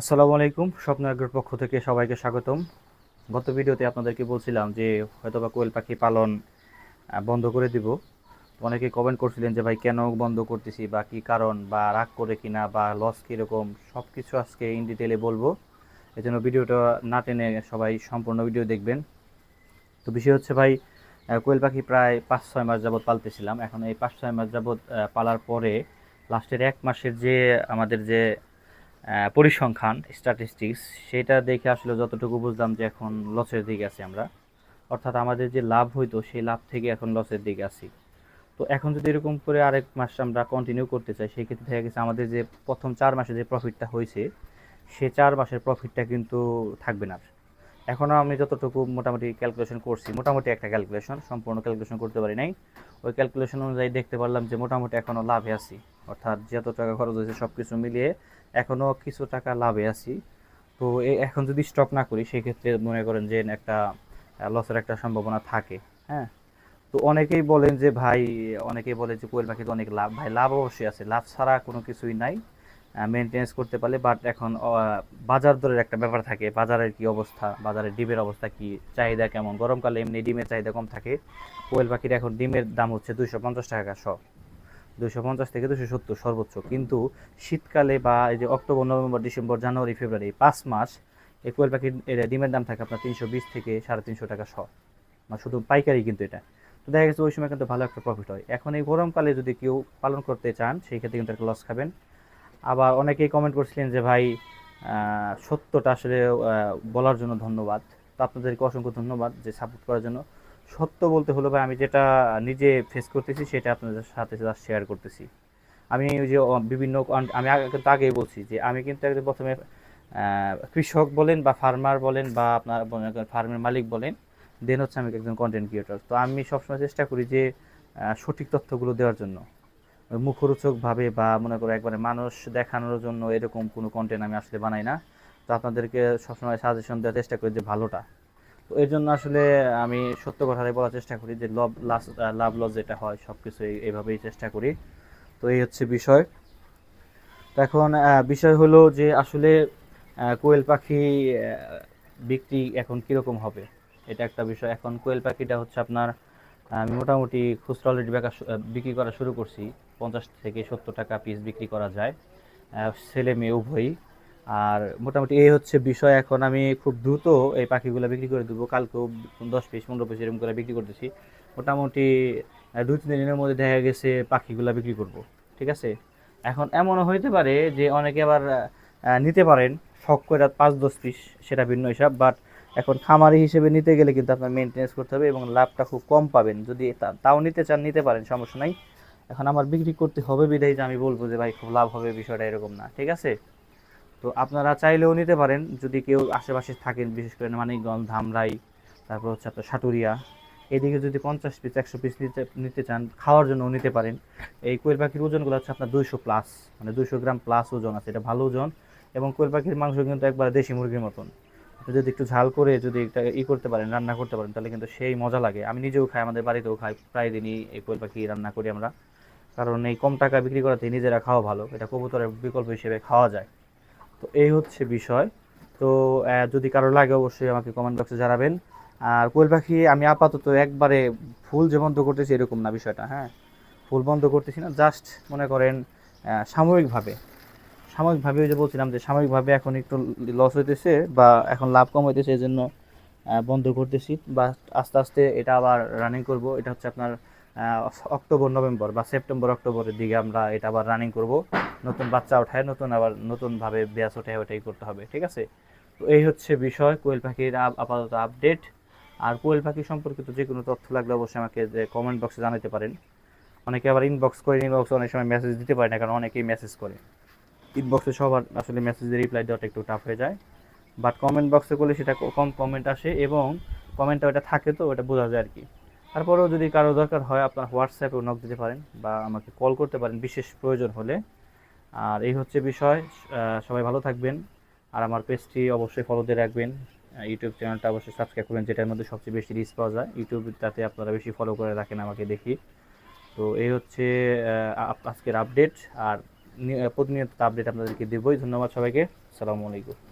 আসসালামু আলাইকুম, স্বপ্ন আগ্রহের পক্ষ থেকে সবাইকে স্বাগতম। গত ভিডিওতে আপনাদেরকে বলছিলাম যে হয়তোবা কোয়েল পাখি পালন বন্ধ করে দিব। অনেকে কমেন্ট করছিলেন যে, ভাই, কেন বন্ধ করতেছি বা কী কারণ বা রাগ করে কিনা বা লস কীরকম সব কিছু আজকে ইন ডিটেলে বলব। এই জন্য ভিডিওটা না টেনে সবাই সম্পূর্ণ ভিডিও দেখবেন। তো বিষয় হচ্ছে, ভাই কোয়েল পাখি প্রায় পাঁচ ছয় মাস যাবত পালতেছিলাম। এখন এই পাঁচ ছয় মাস যাবত পালার পরে লাস্টের এক মাসের যে আমাদের যে পরিসংখ্যান স্ট্যাটিস্টিক্স সেটা দেখে আসলে যতটুকু বুঝলাম যে এখন লসের দিকে আছি আমরা। অর্থাৎ আমাদের যে লাভ হইতো, সেই লাভ থেকে এখন লসের দিকে আছি। তো এখন যদি এরকম করে আরেক মাস আমরা কন্টিনিউ করতে চাই সেই ক্ষেত্রে দেখা গেছে আমাদের যে প্রথম চার মাসে যে প্রফিটটা হয়েছে, সে চার মাসের প্রফিটটা কিন্তু থাকবে না। এখনও আমি যতটুকু মোটামুটি ক্যালকুলেশন করছি, মোটামুটি একটা ক্যালকুলেশন সম্পূর্ণ ক্যালকুলেশন করতে পারি নাই। ওই ক্যালকুলেশন অনুযায়ী দেখতে পারলাম যে মোটামুটি এখনও লাভে আছি। অর্থাৎ যত টাকা খরচ হয়েছে সব কিছু মিলিয়ে এখনও কিছু টাকা লাভে আছি। তো এখন যদি স্টক না করি সেই ক্ষেত্রে মনে করেন যে একটা লসের একটা সম্ভাবনা থাকে হ্যাঁ? তো অনেকেই বলেন যে ভাই, অনেকেই বলে যে কোয়েল পাখিতে অনেক লাভ, ভাই লাভ অবশ্যই আছে, লাভ ছাড়া কোনো কিছুই নাই মেনটেন্স করতে পারলে বাট এখন বাজার দরের একটা ব্যাপার থাকে, বাজারের কি অবস্থা, বাজারের ডিমের অবস্থা কি, চাহিদা কেমন? গরমকালে এমনি ডিমের চাহিদা কম থাকে, কোয়েল পাখির এখন ডিমের দাম হচ্ছে দুইশো পঞ্চাশ টাকা শ দুইশো পঞ্চাশ থেকে দুশো সত্তর সর্বোচ্চ। কিন্তু শীতকালে বা এই যে October, November, December, January, February পাঁচ মাস এই কোয়েল পাখির ডিমের দাম থাকে আপনার তিনশো বিশ থেকে সাড়ে তিনশো টাকা শ। মানে শুধু পাইকারি কিন্তু এটা। তো দেখা গেছে ওই সময় কিন্তু ভালো একটা প্রফিট হয়। এখন এই গরমকালে যদি কেউ পালন করতে চান, সেই ক্ষেত্রে কিন্তু একটা লস খাবেন। আবার অনেকেই কমেন্ট করছিলেন যে, ভাই সত্যটা আসলে বলার জন্য ধন্যবাদ। তো আপনাদেরকে অসংখ্য ধন্যবাদ যে সাপোর্ট করার জন্য। সত্য বলতে হলো ভাই, আমি যেটা নিজে ফেস করতেছি সেটা আপনাদের সাথে শেয়ার করতেছি। আমি ওই যে বিভিন্ন আমি কিন্তু আগেই বলছি যে, আমি কিন্তু একদম প্রথমে কৃষক বলেন বা ফার্মার বলেন বা আপনার ফার্মের মালিক বলেন দেন হচ্ছে আমি একজন কন্টেন্ট ক্রিয়েটর তো আমি সবসময় চেষ্টা করি যে সঠিক তথ্যগুলো দেওয়ার জন্য। মুখরোচকভাবে বা মনে করো একবারে মানুষ দেখানোর জন্য এরকম কোনো কন্টেন্ট আমি আসলে বানাই না। তো আপনাদেরকে সবসময় সাজেশন দেওয়ার চেষ্টা করি যে, ভালোটা। এর জন্য আসলে আমি সত্য কথাটাই বলার চেষ্টা করি যে লভ লাস লাভ লস যেটা হয় সব কিছু এইভাবেই চেষ্টা করি। তো এই হচ্ছে বিষয়। এখন বিষয় হলো যে আসলে কোয়েল পাখি বিক্রি এখন কীরকম হবে? এটা একটা বিষয়। এখন কোয়েল পাখিটা হচ্ছে আপনার আমি মোটামুটি খুচরা অলরেডি বিক্রি করা শুরু করছি। পঞ্চাশ থেকে সত্তর টাকা পিস বিক্রি করা যায়। ছেলে মেয়ে উভয়ই। আর মোটামুটি এই হচ্ছে বিষয়। এখন আমি খুব দ্রুত এই পাখিগুলো বিক্রি করে দেবো। কালকেও দশ পিস, পনেরো পিস এরকম করে বিক্রি করতেছি। মোটামুটি দুই তিন দিনের মধ্যে দেখা গেছে পাখিগুলো বিক্রি করব। ঠিক আছে? এখন এমনও হইতে পারে যে অনেকে আবার নিতে পারেন। শখ করে পাঁচ দশ পিস, সেটা ভিন্ন হিসাব। বাট এখন খামারি হিসেবে নিতে গেলে কিন্তু আপনার মেনটেন্স করতে হবে এবং লাভটা খুব কম পাবেন। যদি তাও নিতে চান, নিতে পারেন, সমস্যা নাই। এখন আমার বিক্রি করতে হবে বিধায় যে আমি বলব যে, ভাই, খুব লাভ হবে বিষয়টা এরকম না। ঠিক আছে? তো আপনারা চাইলেও নিতে পারেন যদি কেউ আশেপাশে থাকেন, বিশেষ করে মানিকগঞ্জ, ধামরাই, তারপর হচ্ছে আপনার সাটুরিয়া। এদিকে যদি পঞ্চাশ পিস একশো পিস নিতে নিতে চান, খাওয়ার জন্য নিতে পারেন। এই কোয়েল পাখির ওজনগুলো হচ্ছে আপনার দুইশো প্লাস মানে দুইশো গ্রাম প্লাস ওজন আছে, এটা ভালো ওজন। এবং কোয়েল পাখির মাংস কিন্তু একবার দেশি মুরগির মতন। যদি একটু ঝাল করে যদি একটা ই করতে পারেন, রান্না করতে পারেন, তাহলে কিন্তু সেই মজা লাগে। আমি নিজেও খাই, আমাদের বাড়িতেও খাই, প্রায় দিনই এই কোয়েল পাখি রান্না করি আমরা। কারণ এই কম টাকা বিক্রি করাতে নিজেরা খাওয়া ভালো। এটা কবুতরের বিকল্প হিসেবে খাওয়া যায়। তো এই হচ্ছে বিষয়। তো যদি কারও লাগে অবশ্যই আমাকে কমেন্ট বক্সে জানাবেন। আর কোয়েল পাখি, আমি আপাতত একবারে ফুল যে বন্ধ করতেছি এরকম না বিষয়টা হ্যাঁ? ফুল বন্ধ করতেছি না জাস্ট মনে করেন সাময়িকভাবে। সাময়িকভাবে যে বলছিলাম যে সাময়িকভাবে এখন একটু লস হইতেছে বা এখন লাভ কম হইতেছে এই জন্য বন্ধ করতেছি। বা আস্তে আস্তে এটা আবার রানিং করব। এটা হচ্ছে আপনার অক্টোবর, নভেম্বর বা সেপ্টেম্বর, অক্টোবরের দিকে আমরা এটা আবার রানিং করব। নতুন বাচ্চা ওঠায়, নতুন আবার নতুনভাবে ব্যাস ওঠায় ওটাই করতে হবে, ঠিক আছে? তো এই হচ্ছে বিষয়, কোয়েল পাখির আপাতত আপডেট। আর কোয়েল পাখি সম্পর্কিত যে কোনো তথ্য লাগলে অবশ্যই আমাকে যে কমেন্ট বক্সে জানাতে পারেন। অনেকে আবার ইনবক্স করে ইনবক্সে অনেক সময় মেসেজ দিতে পারে না, কারণ অনেকেই মেসেজ করে। ইনবক্সে সবার আসলে মেসেজে রিপ্লাই দেওয়াটা একটু টাফ হয়ে যায়। বাট কমেন্ট বক্সে করলে সেটা কম কমেন্ট আসে এবং কমেন্টটা ওটা থাকে তো ওটা বোঝা যায় আর কি। তারপরেও যদি কারও দরকার হয়, আপনার হোয়াটসঅ্যাপেও নক দিতে পারেন বা আমাকে কল করতে পারেন, বিশেষ প্রয়োজন হলে। আর এই হচ্ছে বিষয় সবাই ভালো থাকবেন। আর আমার পেজটি অবশ্যই ফলো দিয়ে রাখবেন। ইউটিউব চ্যানেলটা অবশ্যই সাবস্ক্রাইব করবেন, যেটার মধ্যে সবচেয়ে বেশি রিচ পাওয়া যায়। ইউটিউব তাতে আপনারা বেশি ফলো করে রাখেন আমাকে দেখি। তো এই হচ্ছে আজকের আপডেট আর প্রতিনিয়ত আপডেট আপনাদেরকে দেবই। ধন্যবাদ সবাইকে। সালামু আলাইকুম।